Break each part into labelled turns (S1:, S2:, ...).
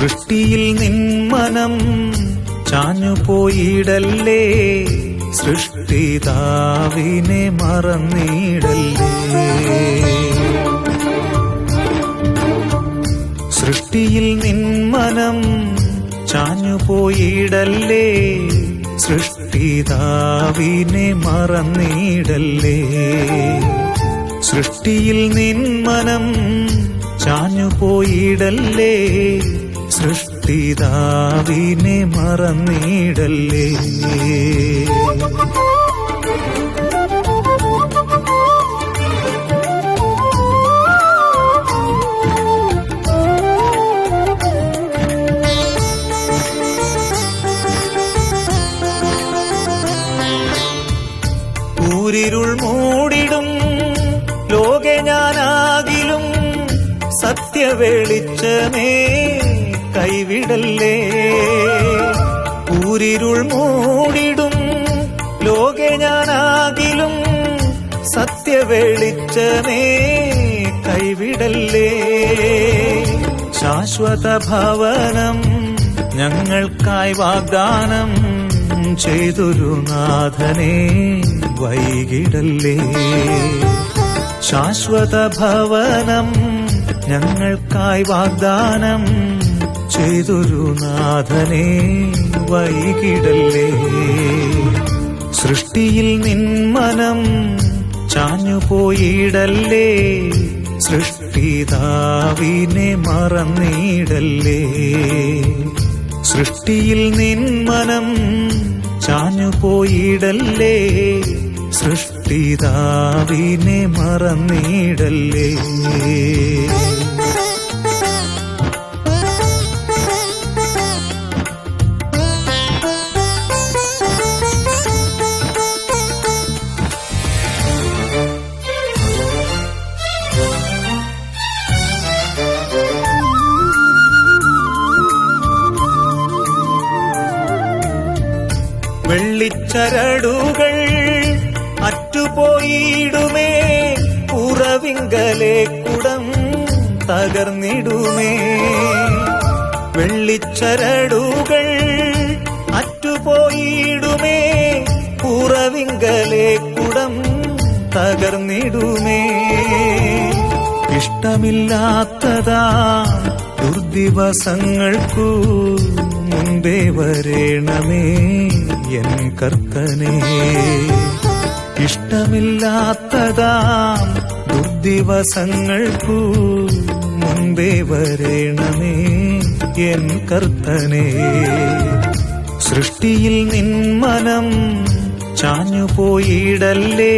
S1: സൃഷ്ടിയിൽ നിന്മനം ചാഞ്ഞുപോയിടല്ലേ? സൃഷ്ടിതാവിനെ മറന്നിടല്ലേ? സൃഷ്ടിയിൽ നിന്മനം ചാഞ്ഞുപോയിടല്ലേ? സൃഷ്ടിതാവിനെ മറന്നിടല്ലേ? സൃഷ്ടിയിൽ നിന്മനം ചാഞ്ഞുപോയിടല്ലേ? സൃഷ്ടിതാവിനെ മറന്നിടല്ലേ? ഊരിരുൾ മൂടിടും ലോകെ ഞാനാകിലും സത്യവെളിച്ചമേ. കൈവിടല്ലേ? ഊരിരുൾ മൂടിടും ലോകെ ഞാനാകിലും സത്യവെളിച്ചമേ കൈവിടല്ലേ? ശാശ്വത ഭവനം ഞങ്ങൾക്കായി വാഗ്ദാനം ചെയ്തൊരു നാഥനെ വൈകിടല്ലേ? ശാശ്വത ഭവനം ഞങ്ങൾക്കായി വാഗ്ദാനം ചെയ്തൊരു നാഥനെ വൈകിടല്ലേ? സൃഷ്ടിയിൽ നിന്മനം ചാഞ്ഞുപോയിടല്ലേ? സൃഷ്ടിതാവിനെ മറന്നിടല്ലേ? സൃഷ്ടിയിൽ നിന്മനം ചാഞ്ഞുപോയിടല്ലേ? സൃഷ്ടിതാവിനെ മറന്നിടല്ലേ? വെള്ളിച്ചരടുകൾ അറ്റുപോയിടുമേ ഉറവിങ്കലെ കുടം തകർന്നിടുമേ. വെള്ളിച്ചരടുകൾ അറ്റുപോയിടുമേ ഉറവിങ്കലെ കുടം തകർന്നിടുമേ. ഇഷ്ടമില്ലാത്തതാ ദുർദിവസങ്ങൾക്കു മുൻപേ വരേണമേ. എൻ കർത്തനെ ഇഷ്ടമില്ലാത്തതാം ദുർദിവസങ്ങൾക്കു മുൻപേ വരേണമേ എൻ കർത്തനെ. സൃഷ്ടിയിൽ നിന്മനം ചാഞ്ഞുപോയിടല്ലേ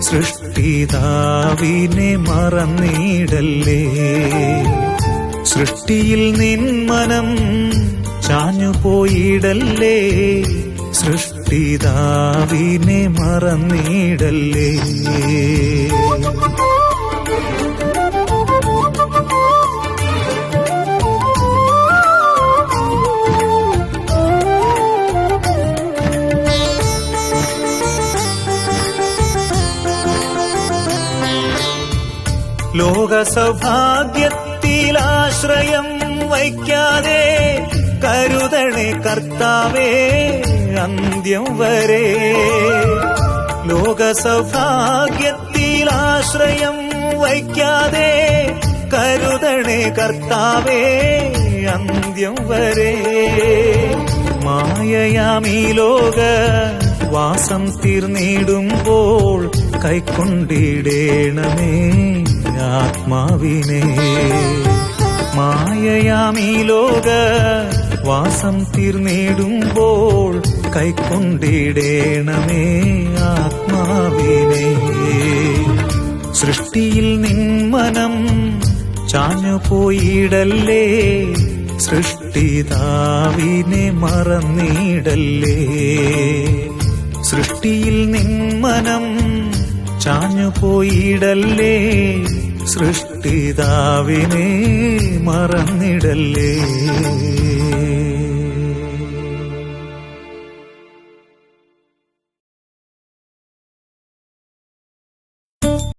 S1: സൃഷ്ടിതാവിനെ മറന്നിടല്ലേ. സൃഷ്ടിയിൽ നിന്മനം ചാഞ്ഞുപോയിടല്ലേ സൃഷ്ടിതാവിനെ മറന്നിടല്ലേ? ലോകസൗഭാഗ്യത്തിലാശ്രയം വയ്ക്കാതെ വയ്ക്കാതെ കരുതണേ കർത്താവേ അന്ത്യം വരെ. ലോക സൗഭാഗ്യത്തിലാശ്രയം വയ്ക്കാതെ കരുതണേ കർത്താവേ അന്ത്യം വരെ. മായയാമീ ലോക വാസം തീർന്നിടുമ്പോൾ കൈക്കൊണ്ടിടേണമേ ആത്മാവിനെ. മായയാമീ ലോക വാസം തീർന്നിടുമ്പോൾ കൈക്കൊണ്ടിടേണമേ ആത്മാവിനെ. സൃഷ്ടിയിൽ നിന്മനം ചാഞ്ഞു പോയിടല്ലേ? സൃഷ്ടിതാവിനെ മറന്നിടല്ലേ? സൃഷ്ടിയിൽ നിന്മനം ചാഞ്ഞുപോയിടല്ലേ സൃഷ്ടിതാവിനെ മറന്നിടല്ലേ?